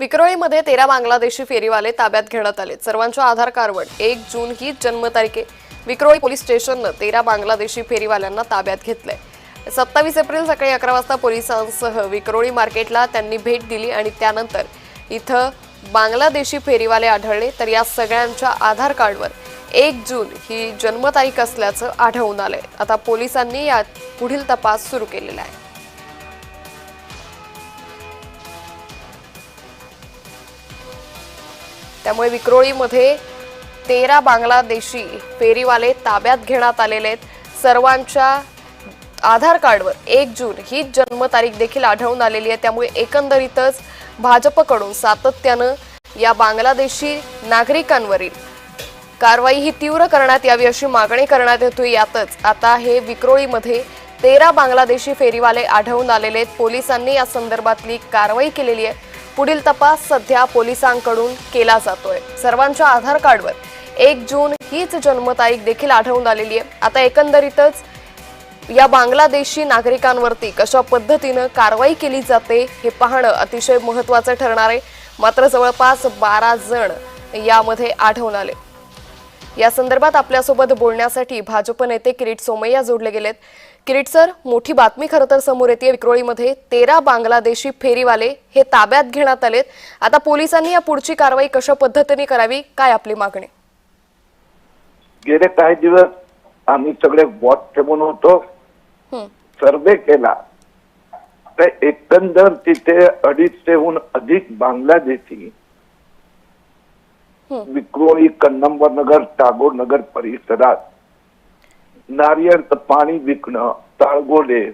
विक्रोळीमध्ये तेरा बांगलादेशी फेरीवाले ताब्यात घेण्यात आले. सर्वांच्या आधार कार्डवर एक जून ही जन्मतारीख. आहे विक्रोळी पोलीस स्टेशननं तेरा बांगलादेशी फेरीवाल्यांना ताब्यात घेतलंय. सत्तावीस एप्रिल सकाळी अकरा वाजता पोलिसांसह विक्रोळी मार्केटला त्यांनी भेट दिली आणि त्यानंतर इथं बांगलादेशी फेरीवाले आढळले. तर या सगळ्यांच्या आधार कार्डवर एक जून ही जन्मतारीख असल्याचं आढळून आलंय. आता पोलिसांनी यात पुढील तपास सुरू केलेला आहे. त्यामुळे विक्रोळीमध्ये तेरा बांगलादेशी फेरीवाले ताब्यात घेण्यात आलेले आहेत. सर्वांच्या आधार कार्डवर एक जून ही जन्मतारीख देखील आढळून आलेली आहे. त्यामुळे एकंदरीतच भाजपकडून सातत्यानं या बांगलादेशी नागरिकांवरील कारवाई ही तीव्र करण्यात यावी अशी मागणी करण्यात येतोय. यातच आता हे विक्रोळीमध्ये तेरा बांगलादेशी फेरीवाले आढळून आलेले आहेत. पोलिसांनी या संदर्भातली कारवाई केलेली आहे. पुढील तपास सध्या पोलिसांकडून केला जातोय. सर्वांच्या आधार कार्डवर. एक जून हीच जन्मतारीख देखील आढळून आलेली आहे. आता एकंदरीतच या बांगलादेशी नागरिकांवरती कशा पद्धतीनं कारवाई केली जाते हे पाहणं अतिशय महत्त्वाचं ठरणार आहे. मात्र जवळपास बारा जण यामध्ये आढळून आले. या संदर्भात आपल्यासोबत बोलण्यासाठी भाजप नेते किरीट सोमय्या जोडले गेलेत. किरीट सर मोठी बातमी खरं तर समोर येते. विक्रोळीमध्ये तेरा बांगलादेशी फेरीवाले हे ताब्यात घेण्यात आलेत. आता पोलिसांनी या पुढची कारवाई कशा पद्धतीने करावी? काय आपली मागणी? गेले काही दिवस आम्ही सगळे वॉच ठेवून होतो. हं, सर्वे केला. तर एकंदर तिथे अडीचशेहून अधिक बांगलादेशी. विक्रोळी कन्नंबर नगर टागोर नगर परिसरात नारियल पाणी विकणं ताळगोले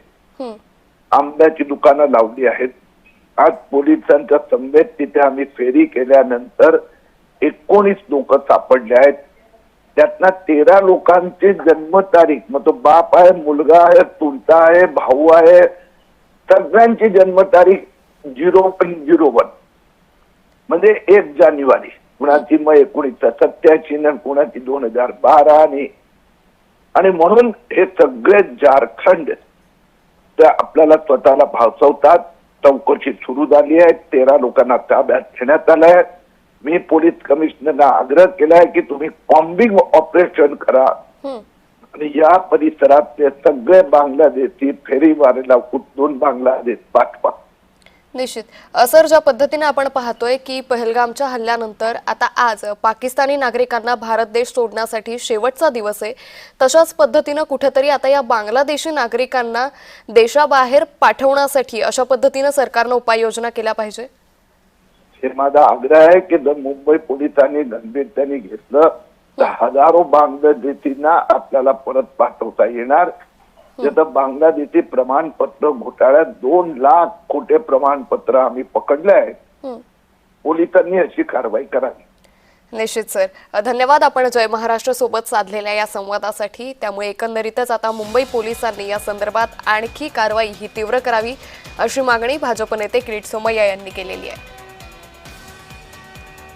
आंब्याची दुकानं लावली आहेत. आज पोलिसांच्या समवेत तिथे आम्ही फेरी केल्यानंतर एकोणीस लोक सापडले आहेत. त्यातनं तेरा लोकांची जन्मतारीख मग तो बाप आहे मुलगा आहे चुलता आहे भाऊ आहे सगळ्यांची जन्मतारीख झिरो पॉईंट झिरो वन. म्हणजे एक जानेवारी. कुणाची मग एकोणीसशे सत्याऐंशी न कुणाची दोन हजार बारा आणि म्हणून हे सगळे झारखंड ते आपल्याला स्वतःला भासवतात. चौकशी सुरू झाली आहे. तेरा लोकांना ताब्यात घेण्यात आलंय मी पोलीस कमिशनरला आग्रह केलाय की तुम्ही कॉम्बिंग ऑपरेशन करा. आणि या परिसरातले सगळे बांगलादेशी फेरीवारीला उचलून बांगलादेश पाठवा? निश्चित. सर ज्या पद्धतीने आपण पाहतोय की पहलगामच्या हल्ल्यानंतर आता आज पाकिस्तानी नागरिकांना भारत देश सोडण्यासाठी शेवटचा दिवस आहे. तशाच पद्धतीनं कुठेतरी आता या बांगलादेशी नागरिकांना देशाबाहेर पाठवण्यासाठी अशा पद्धतीनं सरकारनं उपाययोजना केल्या पाहिजे? हे माझा आग्रह आहे की जर मुंबई पोलिसांनी गंभीरतेने घेतलं तर हजारो बांगलादेशींना आपल्याला परत पाठवता येणार. त्याचं बांगलादेशी प्रमाणपत्र घोटाळ्यात दोन लाख खोटे प्रमाणपत्र आम्ही पकडले आहेत हं. पोलिसांनी अशी कारवाई करावी. निश्चित सर. धन्यवाद. आपण जय महाराष्ट्र सोबत साधलेल्या या संवादासाठी. त्यामुळे एकंदरीतच आता मुंबई पोलिसांनी या संदर्भात आणखी कारवाई ही तीव्र करावी अशी मागणी भाजप नेते किरीट सोमय्या यांनी केलेली आहे.